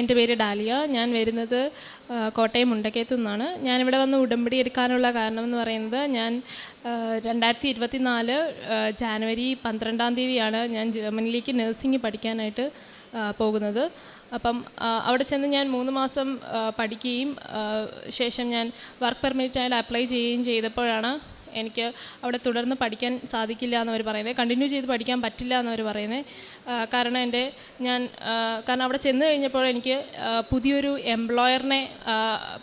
എന്റെ പേര് ഡാലിയ. ഞാൻ വരുന്നത് കോട്ടയം മുണ്ടക്കയത്തു നിന്നാണ്. ഞാനിവിടെ വന്ന് ഉടമ്പടി എടുക്കാനുള്ള കാരണം എന്ന് പറയുന്നത് ഞാൻ രണ്ടായിരത്തി ഇരുപത്തി നാല് ജാനുവരി പന്ത്രണ്ടാം തീയതിയാണ് ഞാൻ ജർമ്മനിയിലേക്ക് നഴ്സിംഗ് പഠിക്കാനായിട്ട് പോകുന്നത്. അപ്പം അവിടെ ചെന്ന് ഞാൻ മൂന്ന് മാസം പഠിക്കുകയും ശേഷം ഞാൻ വർക്ക് പെർമിറ്റായിട്ട് അപ്ലൈ ചെയ്യുകയും ചെയ്തപ്പോഴാണ് എനിക്ക് അവിടെ തുടർന്ന് പഠിക്കാൻ സാധിക്കില്ല എന്നവർ പറയുന്നത്. കണ്ടിന്യൂ ചെയ്ത് പഠിക്കാൻ പറ്റില്ല എന്നവർ പറയുന്നത്. കാരണം എന്റെ ഞാൻ കാരണം അവിടെ ചെന്ന് കഴിഞ്ഞപ്പോൾ എനിക്ക് പുതിയൊരു എംപ്ലോയറിനെ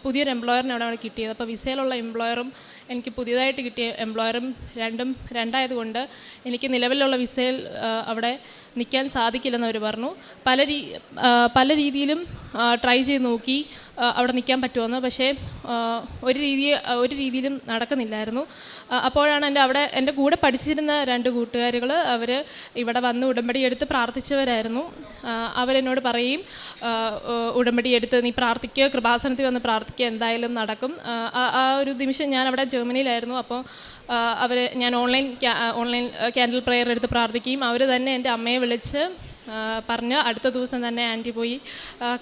പുതിയൊരു എംപ്ലോയറിനെ അവിടെ അവിടെ കിട്ടിയത്. അപ്പോൾ വിസയിലുള്ള എംപ്ലോയറും എനിക്ക് പുതിയതായിട്ട് കിട്ടിയ എംപ്ലോയറും രണ്ടും രണ്ടായതുകൊണ്ട് എനിക്ക് നിലവിലുള്ള വിസയിൽ അവിടെ നിൽക്കാൻ സാധിക്കില്ലെന്ന് അവർ പറഞ്ഞു. പല രീ പല രീതിയിലും ട്രൈ ചെയ്ത് നോക്കി. അവിടെ നിൽക്കാൻ പറ്റുമെന്ന്. പക്ഷേ ഒരു രീതി ഒരു രീതിയിലും നടക്കുന്നില്ലായിരുന്നു. അപ്പോഴാണ് എന്റെ അവിടെ എന്റെ കൂടെ പഠിച്ചിരുന്ന രണ്ട് കൂട്ടുകാരികൾ അവർ ഇവിടെ വന്ന് ഉടമ്പടി എടുത്ത് പ്രാർത്ഥിച്ചവരായിരുന്നു. അവരെന്നോട് പറയും ഉടമ്പടി എടുത്ത് നീ പ്രാർത്ഥിക്കുക കൃപാസനത്തിൽ വന്ന് പ്രാർത്ഥിക്കുക എന്തായാലും നടക്കും. ആ, ഒരു നിമിഷം ഞാൻ അവിടെ ജർമ്മനിയിലായിരുന്നു. അപ്പോൾ അവർ ഞാൻ ഓൺലൈൻ ഓൺലൈൻ ക്യാൻഡിൽ പ്രെയർ എടുത്ത് പ്രാർത്ഥിക്കുകയും അവർ തന്നെ എന്റെ അമ്മയെ വിളിച്ച് പറഞ്ഞ് അടുത്ത ദിവസം തന്നെ ആന്റി പോയി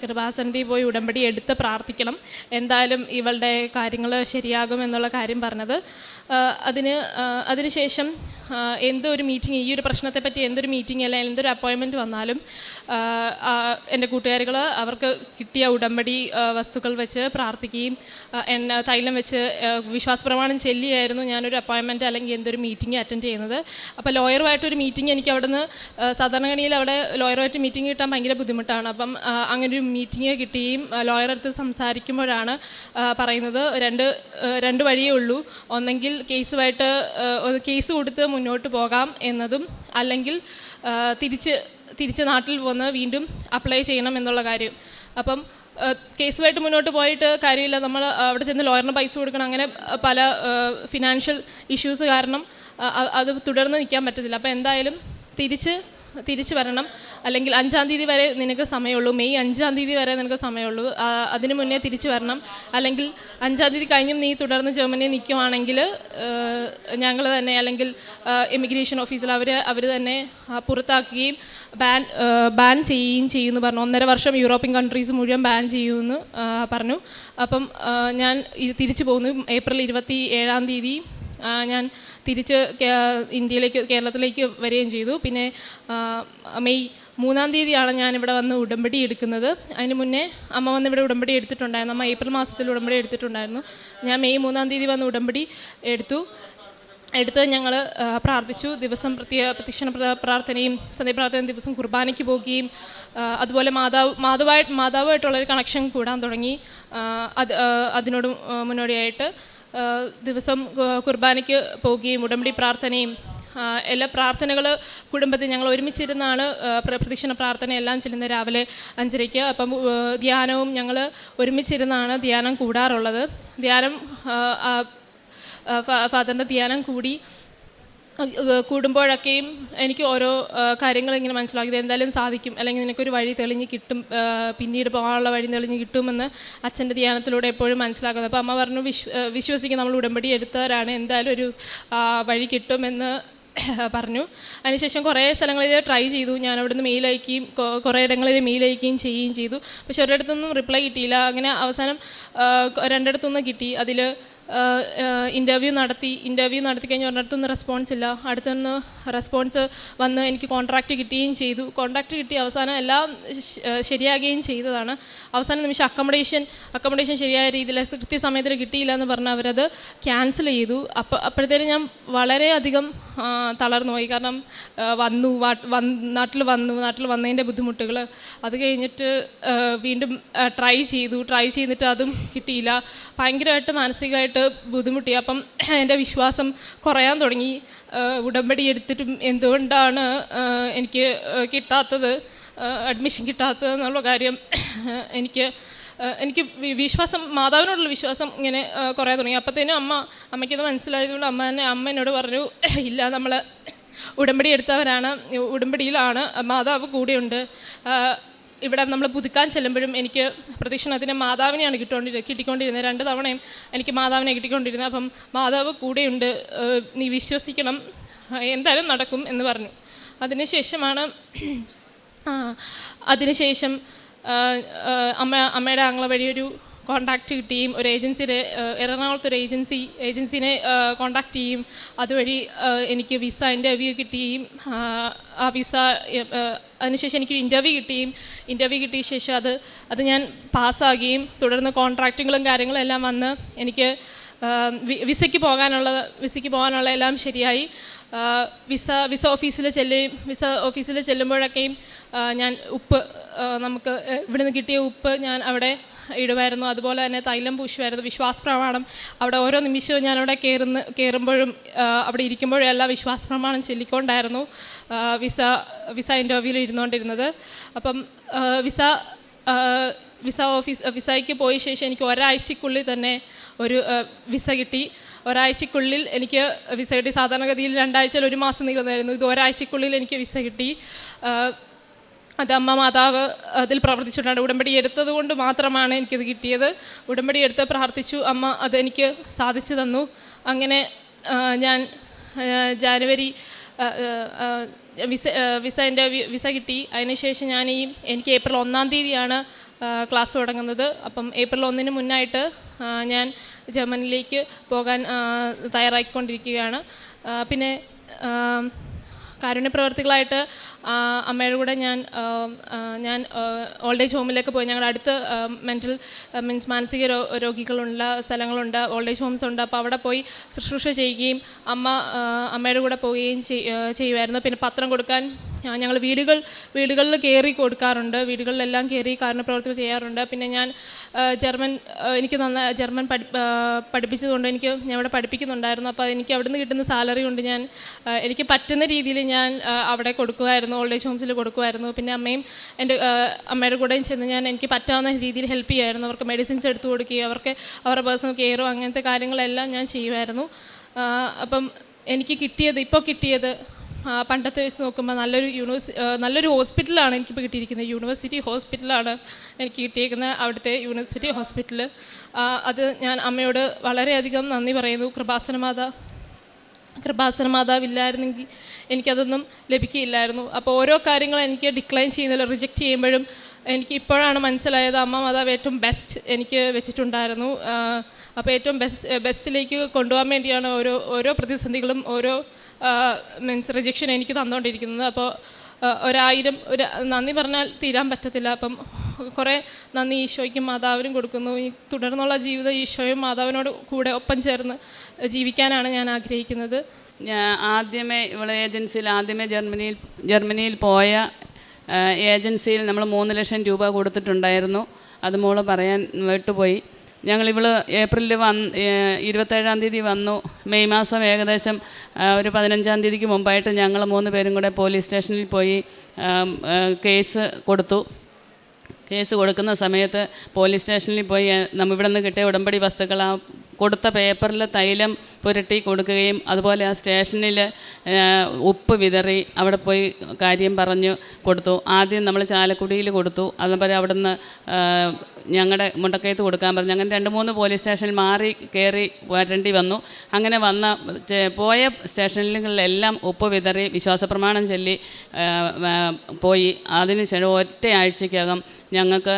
കൃപാസനത്തിൽ പോയി ഉടമ്പടി എടുത്ത് പ്രാർത്ഥിക്കണം. എന്തായാലും ഇവളുടെ കാര്യങ്ങൾ ശരിയാകും എന്നുള്ള കാര്യം പറഞ്ഞത്. അതിന് അതിനുശേഷം എന്തൊരു മീറ്റിംഗ് ഈ ഒരു പ്രശ്നത്തെ പറ്റി എന്തൊരു മീറ്റിംഗ് അല്ലെങ്കിൽ എന്തൊരു അപ്പോയിൻമെന്റ് വന്നാലും എന്റെ കൂട്ടുകാരികൾ അവർക്ക് കിട്ടിയ ഉടമ്പടി വസ്തുക്കൾ വെച്ച് പ്രാർത്ഥിക്കുകയും എണ്ണ തൈലം വെച്ച് വിശ്വാസ വിശ്വാസപ്രമാണം ചെല്ലിയായിരുന്നു ഞാനൊരു അപ്പോയിൻമെന്റ് അല്ലെങ്കിൽ എന്തൊരു മീറ്റിംഗ് അറ്റൻഡ് ചെയ്യുന്നത്. അപ്പോൾ ലോയറുമായിട്ടൊരു മീറ്റിംഗ് എനിക്ക് അവിടുന്ന് സാധാരണഗണിയിൽ അവിടെ ലോയറുമായിട്ട് മീറ്റിംഗ് കിട്ടാൻ ഭയങ്കര ബുദ്ധിമുട്ടാണ്. അപ്പം അങ്ങനെ ഒരു മീറ്റിംഗ് കിട്ടിയും ലോയർ അടുത്ത് സംസാരിക്കുമ്പോഴാണ് പറയുന്നത് രണ്ട് രണ്ട് വഴിയേ ഉള്ളൂ. ഒന്നെങ്കിൽ കേസുമായിട്ട് കേസ് കൊടുത്ത് മുന്നോട്ട് പോകാം എന്നതും അല്ലെങ്കിൽ തിരിച്ച് തിരിച്ച് നാട്ടിൽ വന്ന് വീണ്ടും അപ്ലൈ ചെയ്യണം എന്നുള്ള കാര്യം. അപ്പം കേസുമായിട്ട് മുന്നോട്ട് പോയിട്ട് കാര്യമില്ല. നമ്മൾ അവിടെ ചെന്ന് ലോയറിന് പൈസ കൊടുക്കണം. അങ്ങനെ പല ഫിനാൻഷ്യൽ ഇഷ്യൂസ് കാരണം അത് തുടർന്ന് നിൽക്കാൻ പറ്റത്തില്ല. അപ്പോൾ എന്തായാലും തിരിച്ച് തിരിച്ചു വരണം. അല്ലെങ്കിൽ അഞ്ചാം തീയതി വരെ നിനക്ക് സമയമുള്ളൂ. മെയ് അഞ്ചാം തീയതി വരെ നിനക്ക് സമയമുള്ളൂ. അതിനു മുന്നേ തിരിച്ചു വരണം. അല്ലെങ്കിൽ അഞ്ചാം തീയതി കഴിഞ്ഞും നീ തുടർന്ന് ജർമ്മനിയിൽ നിൽക്കുവാണെങ്കിൽ ഞങ്ങൾ തന്നെ അല്ലെങ്കിൽ ഇമിഗ്രേഷൻ ഓഫീസിൽ അവർ അവർ തന്നെ പുറത്താക്കുകയും ബാൻ ബാൻ ചെയ്യുകയും ചെയ്യുമെന്ന് പറഞ്ഞു. ഒന്നര വർഷം യൂറോപ്യൻ കൺട്രീസ് മുഴുവൻ ബാൻ ചെയ്യുമെന്ന് പറഞ്ഞു. അപ്പം ഞാൻ തിരിച്ചു പോകുന്നു. ഏപ്രിൽ ഇരുപത്തി ഏഴാം തീയതി ഞാൻ തിരിച്ച് ഇന്ത്യയിലേക്ക് കേരളത്തിലേക്ക് വരികയും ചെയ്തു. പിന്നെ മെയ് മൂന്നാം തീയതിയാണ് ഞാനിവിടെ വന്ന് ഉടമ്പടി എടുക്കുന്നത്. അതിന് മുന്നേ അമ്മ വന്ന് ഇവിടെ ഉടമ്പടി എടുത്തിട്ടുണ്ടായിരുന്നു. അമ്മ ഏപ്രിൽ മാസത്തിൽ ഉടമ്പടി എടുത്തിട്ടുണ്ടായിരുന്നു. ഞാൻ മെയ് മൂന്നാം തീയതി വന്ന് ഉടമ്പടി എടുത്തു. എടുത്ത് ഞങ്ങൾ പ്രാർത്ഥിച്ചു. ദിവസം പ്രത്യേക പ്രത്യക്ഷണ പ്ര- പ്രാർത്ഥനയും സന്ധ്യപ്രാർത്ഥന ദിവസം കുർബാനയ്ക്ക് പോകുകയും അതുപോലെ മാതാവ് മാതാവായിട്ട് മാതാവുമായിട്ടുള്ളൊരു കണക്ഷൻ കൂടാൻ തുടങ്ങി. അത് അതിനോട് മുന്നോടിയായിട്ട് ദിവസം കുർബാനയ്ക്ക് പോവുകയും ഉടമ്പടി പ്രാർത്ഥനയും എല്ലാ പ്രാർത്ഥനകൾ കുടുംബത്തിൽ ഞങ്ങൾ ഒരുമിച്ചിരുന്നാണ് പ്രദക്ഷിണ പ്രാർത്ഥന എല്ലാം ചെല്ലുന്നത് രാവിലെ അഞ്ചരയ്ക്ക്. അപ്പം ധ്യാനവും ഞങ്ങൾ ഒരുമിച്ചിരുന്നാണ് ധ്യാനം കൂടാറുള്ളത്. ധ്യാനം ഫാദറിന്റെ ധ്യാനം കൂടി കൂടുമ്പോഴൊക്കെയും എനിക്ക് ഓരോ കാര്യങ്ങൾ ഇങ്ങനെ മനസ്സിലാക്കി എന്തായാലും സാധിക്കും. അല്ലെങ്കിൽ നിനക്കൊരു വഴി തെളിഞ്ഞ് കിട്ടും. പിന്നീട് പോകാനുള്ള വഴി തെളിഞ്ഞ് കിട്ടുമെന്ന് അച്ഛന്റെ ധ്യാനത്തിലൂടെ എപ്പോഴും മനസ്സിലാക്കുന്നത് അപ്പോൾ അമ്മ പറഞ്ഞു വിശ്വ വിശ്വസിക്കുക നമ്മൾ ഉടമ്പടി എടുത്തവരാണ്. എന്തായാലും ഒരു വഴി കിട്ടുമെന്ന് പറഞ്ഞു. അതിനുശേഷം കുറേ സ്ഥലങ്ങളിൽ ട്രൈ ചെയ്തു. ഞാൻ അവിടുന്ന് മെയിൽ അയക്കുകയും കുറേ ഇടങ്ങളിൽ മെയിൽ അയക്കുകയും ചെയ്യുകയും ചെയ്തു. പക്ഷെ ഒരിടത്തൊന്നും റിപ്ലൈ കിട്ടിയില്ല. അങ്ങനെ അവസാനം രണ്ടിടത്തുനിന്ന് കിട്ടി. അതിൽ ഇന്റർവ്യൂ നടത്തി ഇന്റർവ്യൂ നടത്തി കഴിഞ്ഞ് ഒരിടത്തുനിന്ന് റെസ്പോൺസ് ഇല്ല. അടുത്തുനിന്ന് റെസ്പോൺസ് വന്ന് എനിക്ക് കോൺട്രാക്റ്റ് കിട്ടുകയും ചെയ്തു. കോൺട്രാക്റ്റ് കിട്ടി അവസാനം എല്ലാം ശരിയാകുകയും ചെയ്തതാണ്. അവസാന നിമിഷം അക്കോമഡേഷൻ അക്കോമഡേഷൻ ശരിയായ രീതിയിൽ കൃത്യസമയത്തിന് കിട്ടിയില്ല എന്ന് പറഞ്ഞ് അവരത് ക്യാൻസൽ ചെയ്തു. അപ്പോൾ അപ്പോഴത്തേനും ഞാൻ വളരെയധികം തളർന്നു പോയി. കാരണം വന്നു നാട്ടിൽ വന്നു നാട്ടിൽ വന്നതിന്റെ ബുദ്ധിമുട്ടുകൾ അത് കഴിഞ്ഞിട്ട് വീണ്ടും ട്രൈ ചെയ്തു. ട്രൈ ചെയ്തിട്ട് അതും കിട്ടിയില്ല. ഭയങ്കരമായിട്ട് മാനസികമായിട്ട് ബുദ്ധിമുട്ടി. അപ്പം എന്റെ വിശ്വാസം കുറയാൻ തുടങ്ങി. ഉടമ്പടി എടുത്തിട്ടും എന്തുകൊണ്ടാണ് എനിക്ക് കിട്ടാത്തത് അഡ്മിഷൻ കിട്ടാത്തത് എന്നുള്ള കാര്യം എനിക്ക് എനിക്ക് വിശ്വാസം മാതാവിനോടുള്ള വിശ്വാസം ഇങ്ങനെ കുറയാൻ തുടങ്ങി. അപ്പോഴത്തേനും അമ്മ അമ്മയ്ക്കത് മനസ്സിലായതുകൊണ്ട് അമ്മ തന്നെ അമ്മ എന്നോട് പറഞ്ഞു ഇല്ല നമ്മൾ ഉടമ്പടി എടുത്തവരാണ് ഉടമ്പടിയിലാണ് മാതാവ് കൂടെയുണ്ട്. ഇവിടെ നമ്മൾ പുതുക്കാൻ ചെല്ലുമ്പോഴും എനിക്ക് പ്രദക്ഷിണത്തിന് മാതാവിനെയാണ് കിട്ടുകൊണ്ടിരുന്നത് കിട്ടിക്കൊണ്ടിരുന്നത്. രണ്ട് തവണയും എനിക്ക് മാതാവിനെ കിട്ടിക്കൊണ്ടിരുന്നത്. അപ്പം മാതാവ് കൂടെയുണ്ട്. നീ വിശ്വസിക്കണം. എന്തായാലും നടക്കും എന്ന് പറഞ്ഞു. അതിനുശേഷമാണ് അതിനുശേഷം അമ്മ അമ്മയുടെ ആംഗ്ല വഴി ഒരു കോണ്ടാക്റ്റ് കിട്ടുകയും ഒരു ഏജൻസിയുടെ എറണാകുളത്ത് ഒരു ഏജൻസി ഏജൻസിനെ കോണ്ടാക്ട് ചെയ്യും. അതുവഴി എനിക്ക് വിസ ഇന്റർവ്യൂ കിട്ടുകയും ആ, വിസ അതിനുശേഷം എനിക്കൊരു ഇന്റർവ്യൂ കിട്ടിയും ഇന്റർവ്യൂ കിട്ടിയ ശേഷം അത് അത് ഞാൻ പാസ്സാകുകയും തുടർന്ന് കോൺട്രാക്റ്റുകളും കാര്യങ്ങളും എല്ലാം വന്ന് എനിക്ക് വിസയ്ക്ക് പോകാനുള്ള വിസയ്ക്ക് പോകാനുള്ള എല്ലാം ശരിയായി. വിസ വിസ ഓഫീസിൽ ചെല്ലുകയും വിസ ഓഫീസിൽ ചെല്ലുമ്പോഴൊക്കെയും ഞാൻ ഉപ്പ് നമുക്ക് ഇവിടുന്ന് കിട്ടിയ ഉപ്പ് ഞാൻ അവിടെ ഇടുമായിരുന്നു. അതുപോലെ തന്നെ തൈലം പൂശുമായിരുന്നു. വിശ്വാസ പ്രമാണം അവിടെ ഓരോ നിമിഷവും ഞാൻ അവിടെ കയറുന്ന കയറുമ്പോഴും അവിടെ ഇരിക്കുമ്പോഴും എല്ലാം വിശ്വാസ പ്രമാണം ചൊല്ലിക്കൊണ്ടായിരുന്നു വിസ വിസ ഇന്റർവ്യൂവിൽ ഇരുന്നുകൊണ്ടിരുന്നത്. അപ്പം വിസ വിസ ഓഫീസ് വിസയ്ക്ക് പോയ ശേഷം എനിക്ക് ഒരാഴ്ചക്കുള്ളിൽ തന്നെ ഒരു വിസ കിട്ടി. ഒരാഴ്ചക്കുള്ളിൽ എനിക്ക് വിസ കിട്ടി സാധാരണഗതിയിൽ രണ്ടാഴ്ചയിൽ ഒരു മാസം നീളുന്നതായിരുന്നു. ഇത് ഒരാഴ്ചക്കുള്ളിൽ എനിക്ക് വിസ കിട്ടി. അത് അമ്മ മാതാവ് അതിൽ പ്രവർത്തിച്ചിട്ടുണ്ട്. ഉടമ്പടി എടുത്തത് കൊണ്ട് മാത്രമാണ് എനിക്കത് കിട്ടിയത്. ഉടമ്പടി എടുത്ത് പ്രാർത്ഥിച്ചു. അമ്മ അതെനിക്ക് സാധിച്ചു തന്നു. അങ്ങനെ ഞാൻ ജാനുവരി വിസ വിസ എന്റെ വിസ കിട്ടി. അതിനുശേഷം ഞാൻ ഈ എനിക്ക് ഏപ്രിൽ ഒന്നാം തീയതിയാണ് ക്ലാസ് തുടങ്ങുന്നത്. അപ്പം ഏപ്രിൽ ഒന്നിന് മുന്നായിട്ട് ഞാൻ ജർമ്മനിലേക്ക് പോകാൻ തയ്യാറാക്കിക്കൊണ്ടിരിക്കുകയാണ് പിന്നെ കാരുണ്യ പ്രവർത്തികളായിട്ട് അമ്മയുടെ കൂടെ ഞാൻ ഞാൻ ഓൾഡ് ഏജ് ഹോമിലേക്ക് പോയി. ഞങ്ങളുടെ അടുത്ത് മെന്റൽ മീൻസ് മാനസിക രോഗികളുള്ള സ്ഥലങ്ങളുണ്ട് ഓൾഡ് ഏജ് ഹോംസ് ഉണ്ട്. അപ്പോൾ അവിടെ പോയി ശുശ്രൂഷ ചെയ്യുകയും അമ്മ അമ്മയുടെ കൂടെ പോവുകയും ചെയ്- ചെയ്യുമായിരുന്നു. പിന്നെ പത്രം കൊടുക്കാൻ ഞങ്ങൾ വീടുകൾ വീടുകളിൽ കയറി കൊടുക്കാറുണ്ട്. വീടുകളിലെല്ലാം കയറി കാരുണ്യ പ്രവർത്തികൾ ചെയ്യാറുണ്ട്. പിന്നെ ഞാൻ ജർമ്മൻ എനിക്ക് നന്ന ജർമ്മൻ പഠി പഠിപ്പിച്ചതുകൊണ്ട് എനിക്ക് ഞാൻ അവിടെ പഠിപ്പിക്കുന്നുണ്ടായിരുന്നു. അപ്പോൾ എനിക്ക് അവിടുന്ന് കിട്ടുന്ന സാലറി കൊണ്ട് ഞാൻ എനിക്ക് പറ്റുന്ന രീതിയിൽ ഞാൻ അവിടെ കൊടുക്കുമായിരുന്നു. ഓൾഡ് ഏജ് ഹോംസിൽ കൊടുക്കുമായിരുന്നു. പിന്നെ അമ്മയും എന്റെ അമ്മയുടെ കൂടെയും ചെന്ന് ഞാൻ എനിക്ക് പറ്റാവുന്ന രീതിയിൽ ഹെൽപ്പ് ചെയ്യുമായിരുന്നു. അവർക്ക് മെഡിസിൻസ് എടുത്തു കൊടുക്കുകയും അവർക്ക് അവരുടെ പേഴ്സണൽ കെയറും അങ്ങനത്തെ കാര്യങ്ങളെല്ലാം ഞാൻ ചെയ്യുമായിരുന്നു. അപ്പം എനിക്ക് കിട്ടിയത് ഇപ്പോൾ കിട്ടിയത് പണ്ടത്തെ വെച്ച് നോക്കുമ്പോൾ നല്ലൊരു യൂണിവേഴ്സി നല്ലൊരു ഹോസ്പിറ്റലാണ് എനിക്കിപ്പോൾ കിട്ടിയിരിക്കുന്നത്. യൂണിവേഴ്സിറ്റി ഹോസ്പിറ്റലാണ് എനിക്ക് കിട്ടിയിരിക്കുന്നത് അവിടുത്തെ യൂണിവേഴ്സിറ്റി ഹോസ്പിറ്റൽ അത് ഞാൻ അമ്മയോട് വളരെയധികം നന്ദി പറയുന്നു. കൃപാസന മാതാ കൃപാസന മാതാവില്ലായിരുന്നെങ്കിൽ എനിക്കതൊന്നും ലഭിക്കില്ലായിരുന്നു അപ്പോൾ ഓരോ കാര്യങ്ങളും എനിക്ക് ഡിക്ലൈൻ ചെയ്യുന്നില്ല റിജക്റ്റ് ചെയ്യുമ്പോഴും എനിക്ക് ഇപ്പോഴാണ് മനസ്സിലായത് അമ്മ മാതാവ് ഏറ്റവും ബെസ്റ്റ് എനിക്ക് വെച്ചിട്ടുണ്ടായിരുന്നു. അപ്പോൾ ഏറ്റവും ബെസ്റ്റ് ബെസ്റ്റിലേക്ക് കൊണ്ടുപോകാൻ വേണ്ടിയാണ് ഓരോ ഓരോ പ്രതിസന്ധികളും ഓരോ മീൻസ് റിജക്ഷൻ എനിക്ക് തന്നുകൊണ്ടിരിക്കുന്നത്. അപ്പോൾ ഒരായിരം ഒരു നന്ദി പറഞ്ഞാൽ തീരാൻ പറ്റത്തില്ല. അപ്പം കുറേ നന്ദി ഈശോയ്ക്കും മാതാവിനും കൊടുക്കുന്നു. ഈ തുടർന്നുള്ള ജീവിതം ഈശോയും മാതാവിനോട് കൂടെ ഒപ്പം ചേർന്ന് ജീവിക്കാനാണ് ഞാൻ ആഗ്രഹിക്കുന്നത്. ഞാൻ ആദ്യമേ ഇവിടെ ഏജൻസിയിൽ ആദ്യമേ ജർമ്മനിയിൽ ജർമ്മനിയിൽ പോയ ഏജൻസിയിൽ നമ്മൾ മൂന്ന് ലക്ഷം രൂപ കൊടുത്തിട്ടുണ്ടായിരുന്നു. അത് മോൾ പറയാൻ വിട്ടുപോയി. ഞങ്ങളിവൾ ഏപ്രിലിൽ വന്ന് ഇരുപത്തേഴാം തീയതി വന്നു. മെയ് മാസം ഏകദേശം ഒരു പതിനഞ്ചാം തീയതിക്ക് മുമ്പായിട്ട് ഞങ്ങൾ മൂന്ന് പേരും കൂടെ പോലീസ് സ്റ്റേഷനിൽ പോയി കേസ് കൊടുത്തു. കേസ് കൊടുക്കുന്ന സമയത്ത് പോലീസ് സ്റ്റേഷനിൽ പോയി നമ്മിവിടെ നിന്ന് കിട്ടിയ ഉടമ്പടി വസ്തുക്കൾ ആ കൊടുത്ത പേപ്പറിൽ തൈലം പുരട്ടി കൊടുക്കുകയും അതുപോലെ ആ സ്റ്റേഷനിൽ ഉപ്പ് വിതറി അവിടെ പോയി കാര്യം പറഞ്ഞു കൊടുത്തു. ആദ്യം നമ്മൾ ചാലക്കുടിയിൽ കൊടുത്തു. അതുപോലെ അവിടെ നിന്ന് ഞങ്ങളുടെ മുണ്ടക്കയത്ത് കൊടുക്കാൻ പറഞ്ഞു. അങ്ങനെ രണ്ട് മൂന്ന് പോലീസ് സ്റ്റേഷനിൽ മാറി കയറി വരേണ്ടി വന്നു. അങ്ങനെ വന്ന പോയ സ്റ്റേഷനുകളിലെല്ലാം ഉപ്പ് വിതറി വിശ്വാസപ്രമാണം ചൊല്ലി പോയി. അതിന് ശേഷം ഒറ്റ ഞങ്ങൾക്ക്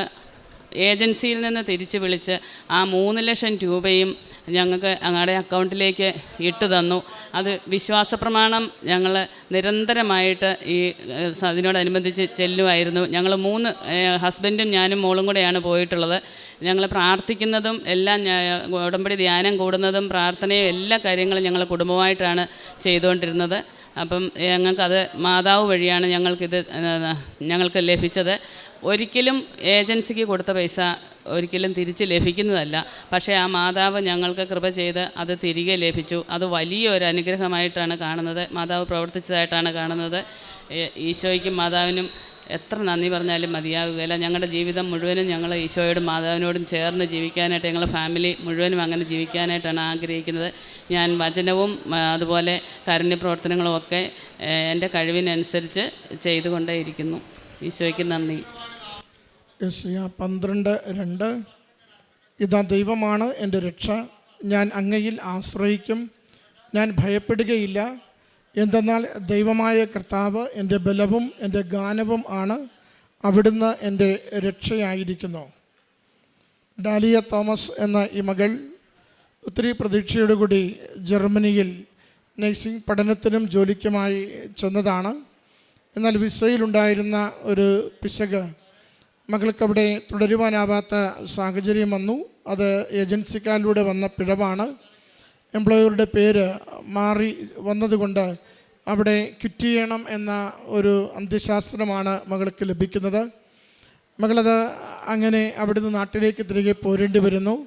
ഏജൻസിയിൽ നിന്ന് തിരിച്ച് വിളിച്ച് ആ മൂന്ന് ലക്ഷം രൂപയും ഞങ്ങൾക്ക് ഞങ്ങളുടെ അക്കൗണ്ടിലേക്ക് ഇട്ട് തന്നു. അത് വിശ്വാസ പ്രമാണം ഞങ്ങൾ നിരന്തരമായിട്ട് ഈ അതിനോടനുബന്ധിച്ച് ചെല്ലുമായിരുന്നു. ഞങ്ങൾ മൂന്ന് ഹസ്ബൻഡും ഞാനും മോളും കൂടെയാണ് പോയിട്ടുള്ളത്. ഞങ്ങൾ പ്രാർത്ഥിക്കുന്നതും എല്ലാം ഉടമ്പടി ധ്യാനം കൂടുന്നതും പ്രാർത്ഥനയും എല്ലാ കാര്യങ്ങളും ഞങ്ങൾ കുടുംബമായിട്ടാണ് ചെയ്തുകൊണ്ടിരുന്നത്. അപ്പം ഞങ്ങൾക്കത് മാതാവ് വഴിയാണ് ഞങ്ങൾക്കിത് ഞങ്ങൾക്ക് ലഭിച്ചത്. ഒരിക്കലും ഏജൻസിക്ക് കൊടുത്ത പൈസ ഒരിക്കലും തിരിച്ച് ലഭിക്കുന്നതല്ല. പക്ഷേ ആ മാതാവ് ഞങ്ങൾക്ക് കൃപ ചെയ്ത് അത് തിരികെ ലഭിച്ചു. അത് വലിയൊരു അനുഗ്രഹമായിട്ടാണ് കാണുന്നത്. മാതാവ് പ്രവർത്തിച്ചതായിട്ടാണ് കാണുന്നത്. ഈശോയ്ക്കും മാതാവിനും എത്ര നന്ദി പറഞ്ഞാലും മതിയാകുകയില്ല ഞങ്ങളുടെ ജീവിതം മുഴുവനും ഞങ്ങൾ ഈശോയോടും മാതാവിനോടും ചേർന്ന് ജീവിക്കാനായിട്ട് ഞങ്ങൾ ഫാമിലി മുഴുവനും അങ്ങനെ ജീവിക്കാനായിട്ടാണ് ആഗ്രഹിക്കുന്നത്. ഞാൻ വചനവും അതുപോലെ കാരുണ്യപ്രവർത്തനങ്ങളും ഒക്കെ എന്റെ കഴിവിനനുസരിച്ച് ചെയ്തുകൊണ്ടേയിരിക്കുന്നു. ഈശോയ്ക്ക് നന്ദി. പന്ത്രണ്ട് രണ്ട്. ഇതാ ദൈവമാണ് എന്റെ രക്ഷ. ഞാൻ അങ്ങയിൽ ആശ്രയിക്കും. ഞാൻ ഭയപ്പെടുകയില്ല. എന്തെന്നാൽ ദൈവമായ കർത്താവ് എന്റെ ബലവും എന്റെ ഗാനവും ആണ് അവിടുന്ന് എന്റെ രക്ഷയായിരിക്കുന്നു. ഡാലിയ തോമസ് എന്ന ഈ മകൾ ഒത്തിരി പ്രതീക്ഷയോടുകൂടി ജർമ്മനിയിൽ നഴ്സിംഗ് പഠനത്തിനും ജോലിക്കുമായി ചെന്നതാണ്. എന്നാൽ വിസയിലുണ്ടായിരുന്ന ഒരു പിശക് മകൾക്കവിടെ തുടരുവാനാവാത്ത സാഹചര്യം വന്നു. അത് ഏജൻസിക്കാരിലൂടെ വന്ന പിഴവാണ്. എംപ്ലോയറുടെ പേര് മാറി വന്നതുകൊണ്ട് അവിടെ ക്വിറ്റ് ചെയ്യണം എന്ന ഒരു അന്ത്യശാസ്ത്രമാണ് മകൾക്ക് ലഭിക്കുന്നത്. മകളത് അങ്ങനെ അവിടുന്ന് നാട്ടിലേക്ക് തിരികെ പോരേണ്ടി വരുന്നു.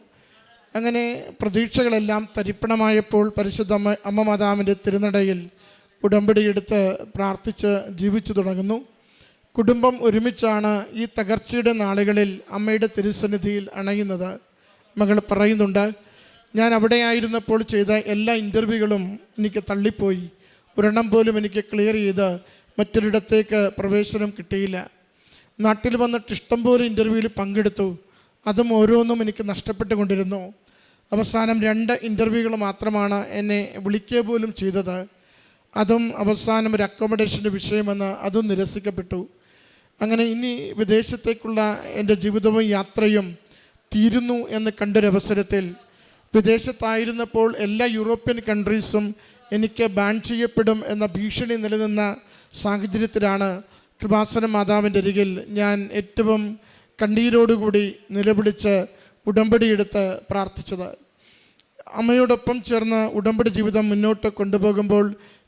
അങ്ങനെ പ്രതീക്ഷകളെല്ലാം തരിപ്പണമായപ്പോൾ പരിശുദ്ധ അമ്മ അമ്മ മാതാവിന്റെ തിരുനടയിൽ ഉടമ്പടിയെടുത്ത് പ്രാർത്ഥിച്ച് ജീവിച്ചു തുടങ്ങുന്നു. കുടുംബം ഒരുമിച്ചാണ് ഈ തകർച്ചയുടെ നാളുകളിൽ അമ്മയുടെ തിരുസന്നിധിയിൽ അണയുന്നത്. മകൾ പറയുന്നുണ്ട് ഞാൻ അവിടെയായിരുന്നപ്പോൾ ചെയ്ത എല്ലാ ഇന്റർവ്യൂകളും എനിക്ക് തള്ളിപ്പോയി. ഒരെണ്ണം പോലും എനിക്ക് ക്ലിയർ ചെയ്ത് മറ്റൊരിടത്തേക്ക് പ്രവേശനം കിട്ടിയില്ല. നാട്ടിൽ വന്നിട്ട് ഇഷ്ടം പോലെ ഇന്റർവ്യൂവിൽ പങ്കെടുത്തു. അതും ഓരോന്നും എനിക്ക് നഷ്ടപ്പെട്ടുകൊണ്ടിരുന്നു അവസാനം രണ്ട് ഇന്റർവ്യൂകൾ മാത്രമാണ് എന്നെ വിളിക്കുക പോലും ചെയ്തത്. അതും അവസാനം ഒരു അക്കോമഡേഷന്റെ വിഷയമെന്ന് അതും നിരസിക്കപ്പെട്ടു. അങ്ങനെ ഇനി വിദേശത്തേക്കുള്ള എന്റെ ജീവിതവും യാത്രയും തീരുന്നു എന്ന് കണ്ടൊരവസരത്തിൽ വിദേശത്തായിരുന്നപ്പോൾ എല്ലാ യൂറോപ്യൻ കൺട്രീസും എനിക്ക് ബാൻ ചെയ്യപ്പെടും എന്ന ഭീഷണി നിലനിന്ന സാഹചര്യത്തിലാണ് കൃപാസന മാതാവിന്റെ അരികിൽ ഞാൻ ഏറ്റവും കണ്ണീരോടുകൂടി നിലവിളിച്ച് ഉടമ്പടിയെടുത്ത് പ്രാർത്ഥിച്ചത്. അമ്മയോടൊപ്പം ചേർന്ന് ഉടമ്പടി ജീവിതം മുന്നോട്ട് കൊണ്ടുപോകുമ്പോൾ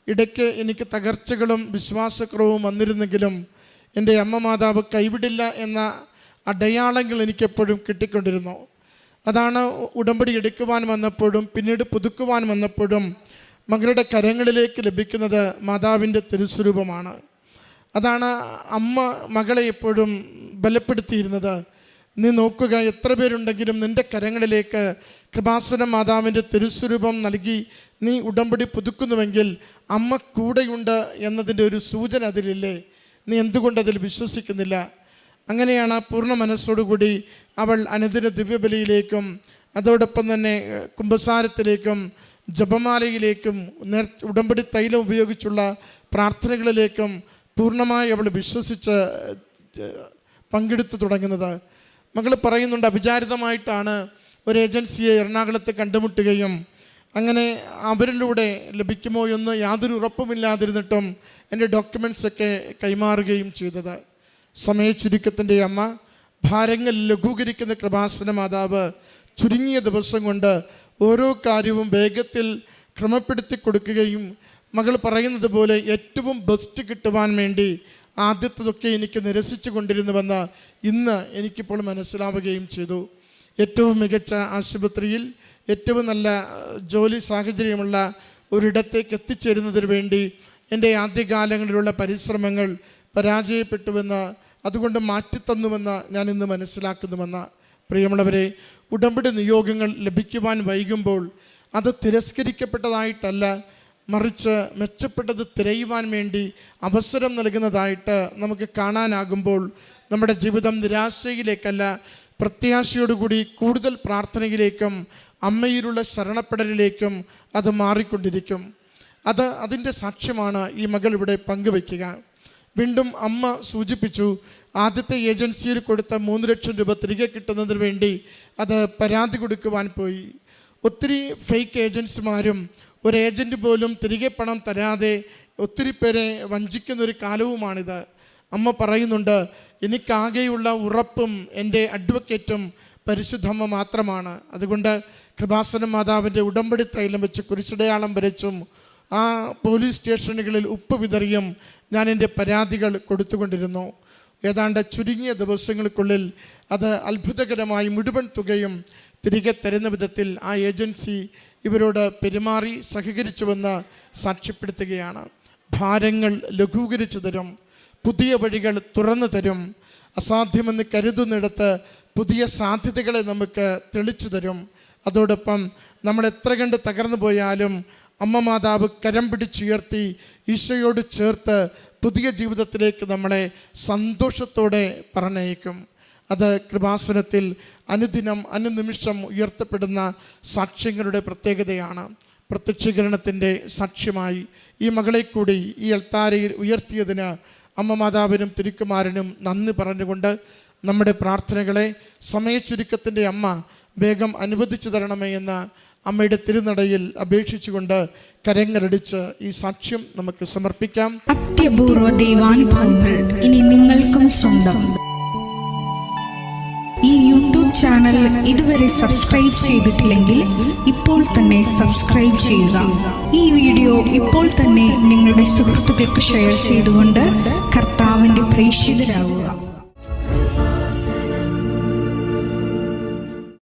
ഇടയ്ക്ക് എനിക്ക് തകർച്ചകളും വിശ്വാസക്കുറവും വന്നിരുന്നെങ്കിലും എന്റെ അമ്മ മാതാവ് കൈവിടില്ല എന്ന അടയാളങ്ങൾ എനിക്കെപ്പോഴും കിട്ടിക്കൊണ്ടിരുന്നു. അതാണ് ഉടമ്പടി എടുക്കുവാൻ വന്നപ്പോഴും പിന്നീട് പുതുക്കുവാൻ വന്നപ്പോഴും മകളുടെ കരങ്ങളിലേക്ക് ലഭിക്കുന്നത് മാതാവിന്റെ തിരുസ്വരൂപമാണ്. അതാണ് അമ്മ മകളെ എപ്പോഴും ബലപ്പെടുത്തിയിരുന്നത്. നീ നോക്കുക എത്ര പേരുണ്ടെങ്കിലും നിന്റെ കരങ്ങളിലേക്ക് കൃപാസന മാതാവിന്റെ തിരുസ്വരൂപം നൽകി നീ ഉടമ്പടി പുതുക്കുന്നുവെങ്കിൽ അമ്മ കൂടെയുണ്ട് എന്നതിന്റെ ഒരു സൂചന അതിലില്ലേ? നീ എന്തുകൊണ്ട് അതിൽ വിശ്വസിക്കുന്നില്ല? അങ്ങനെയാണ് പൂർണ മനസ്സോടുകൂടി അവൾ അനുദിന ദിവ്യബലിയിലേക്കും അതോടൊപ്പം തന്നെ കുംഭസാരത്തിലേക്കും ജപമാലയിലേക്കും നേർ ഉടമ്പടി തൈലം ഉപയോഗിച്ചുള്ള പ്രാർത്ഥനകളിലേക്കും പൂർണമായി അവൾ വിശ്വസിച്ച് പങ്കെടുത്തു തുടങ്ങുന്നത്. മകൾ പറയുന്നുണ്ട് അവിചാരിതമായിട്ടാണ് ഒരു ഏജൻസിയെ എറണാകുളത്ത് കണ്ടുമുട്ടുകയും അങ്ങനെ അവരിലൂടെ ലഭിക്കുമോ എന്ന് യാതൊരു ഉറപ്പുമില്ലാതിരുന്നിട്ടും എന്റെ ഡോക്യുമെൻസൊക്കെ കൈമാറുകയും ചെയ്തത്. സമയച്ചുരുക്കത്തിന്റെ അമ്മ ഭാരങ്ങൾ ലഘൂകരിക്കുന്ന കൃപാസന മാതാവ് ചുരുങ്ങിയ ദിവസം കൊണ്ട് ഓരോ കാര്യവും വേഗത്തിൽ ക്രമപ്പെടുത്തി കൊടുക്കുകയും മകൾ പറയുന്നത് പോലെ ഏറ്റവും ബെസ്റ്റ് കിട്ടുവാൻ വേണ്ടി ആദ്യത്തതൊക്കെ എനിക്ക് നിരസിച്ചു കൊണ്ടിരുന്നുവെന്ന് ഇന്ന് എനിക്കിപ്പോൾ മനസ്സിലാവുകയും ചെയ്തു. ഏറ്റവും മികച്ച ആശുപത്രിയിൽ ഏറ്റവും നല്ല ജോലി സാഹചര്യമുള്ള ഒരിടത്തേക്ക് എത്തിച്ചേരുന്നതിന് വേണ്ടി എന്റെ ആദ്യകാലങ്ങളിലുള്ള പരിശ്രമങ്ങൾ പരാജയപ്പെട്ടുവെന്ന് അതുകൊണ്ട് മാറ്റിത്തന്നുവെന്ന് ഞാൻ ഇന്ന് മനസ്സിലാക്കുന്നുവെന്ന്. പ്രിയമുള്ളവരെ ഉടമ്പടി നിയോഗങ്ങൾ ലഭിക്കുവാൻ വൈകുമ്പോൾ അത് തിരസ്കരിക്കപ്പെട്ടതായിട്ടല്ല മറിച്ച് മെച്ചപ്പെട്ടത് തിരയുവാൻ വേണ്ടി അവസരം നൽകുന്നതായിട്ട് നമുക്ക് കാണാനാകുമ്പോൾ നമ്മുടെ ജീവിതം നിരാശയിലേക്കല്ല പ്രത്യാശയോടുകൂടി കൂടുതൽ പ്രാർത്ഥനയിലേക്കും അമ്മയിലുള്ള ശരണപ്പെടലിലേക്കും അത് മാറിക്കൊണ്ടിരിക്കും. അത് അതിന്റെ സാക്ഷ്യമാണ് ഈ മകൾ ഇവിടെ പങ്കുവയ്ക്കുക. വീണ്ടും അമ്മ സൂചിപ്പിച്ചു ആദ്യത്തെ ഏജൻസിയിൽ കൊടുത്ത മൂന്ന് ലക്ഷം രൂപ തിരികെ കിട്ടുന്നതിന് വേണ്ടി അത് പരാതി കൊടുക്കുവാൻ പോയി. ഒത്തിരി ഫേക്ക് ഏജൻസിമാരും ഒരു ഏജന്റ് പോലും തിരികെ പണം തരാതെ ഒത്തിരി പേരെ വഞ്ചിക്കുന്നൊരു കാലവുമാണിത്. അമ്മ പറയുന്നുണ്ട് എനിക്കാകെയുള്ള ഉറപ്പും എന്റെ അഡ്വക്കേറ്റും പരിശുദ്ധമ്മ മാത്രമാണ്. അതുകൊണ്ട് കൃപാസന മാതാവിന്റെ ഉടമ്പടി തൈലം വെച്ച് കുരിശടയാളം വരച്ചും ആ പോലീസ് സ്റ്റേഷനുകളിൽ ഉപ്പ് വിതറിയും ഞാൻ എന്റെ പരാതികൾ കൊടുത്തുകൊണ്ടിരുന്നു. ഏതാണ്ട് ചുരുങ്ങിയ ദിവസങ്ങൾക്കുള്ളിൽ അത് അത്ഭുതകരമായി മുഴുവൻ തുകയും തിരികെ തരുന്ന വിധത്തിൽ ആ ഏജൻസി ഇവരോട് പെരുമാറി സഹകരിച്ചുവെന്ന് സാക്ഷ്യപ്പെടുത്തുകയാണ്. ഭാരങ്ങൾ ലഘൂകരിച്ചു തരും പുതിയ വഴികൾ തുറന്നു തരും അസാധ്യമെന്ന് കരുതുന്നിടത്ത് പുതിയ സാധ്യതകളെ നമുക്ക് തെളിച്ചു തരും. അതോടൊപ്പം നമ്മൾ എത്ര കണ്ട് തകർന്നു പോയാലും അമ്മ മാതാവ് കരം പിടിച്ചുയർത്തി ഈശോയോട് ചേർത്ത് പുതിയ ജീവിതത്തിലേക്ക് നമ്മളെ സന്തോഷത്തോടെ പറഞ്ഞയക്കും. അത് കൃപാസനത്തിൽ അനുദിനം അനുനിമിഷം ഉയർത്തപ്പെടുന്ന സാക്ഷ്യങ്ങളുടെ പ്രത്യേകതയാണ്. പ്രത്യക്ഷീകരണത്തിന്റെ സാക്ഷ്യമായി ഈ മകളെ കൂടി ഈ അൾത്താരയിൽ ഉയർത്തിയതിന് അമ്മ മാതാവിനും തിരുക്കുമാരനും നന്ദി പറഞ്ഞുകൊണ്ട് നമ്മുടെ പ്രാർത്ഥനകളെ സമയച്ചുരുക്കത്തിന്റെ അമ്മ വേഗം അനുവദിച്ചു തരണമേ എന്ന് അമ്മയുടെ തിരുനടയിൽ അപേക്ഷിച്ചുകൊണ്ട് കരങ്ങരടിച്ച് ഈ സാക്ഷ്യം നമുക്ക് സമർപ്പിക്കാം. അത്യപൂർവ ദൈവാനുഭവങ്ങൾ ഇനി നിങ്ങൾക്കും സ്വന്തം. ഈ യൂട്യൂബ് ചാനൽ ഇതുവരെ സബ്സ്ക്രൈബ് ചെയ്തിട്ടില്ലെങ്കിൽ ഇപ്പോൾ തന്നെ സബ്സ്ക്രൈബ് ചെയ്യുക. ഈ വീഡിയോ ഇപ്പോൾ തന്നെ നിങ്ങളുടെ സുഹൃത്തുക്കൾക്ക് ഷെയർ ചെയ്തുകൊണ്ട് കർത്താവിന്റെ പ്രേക്ഷിതരാകുക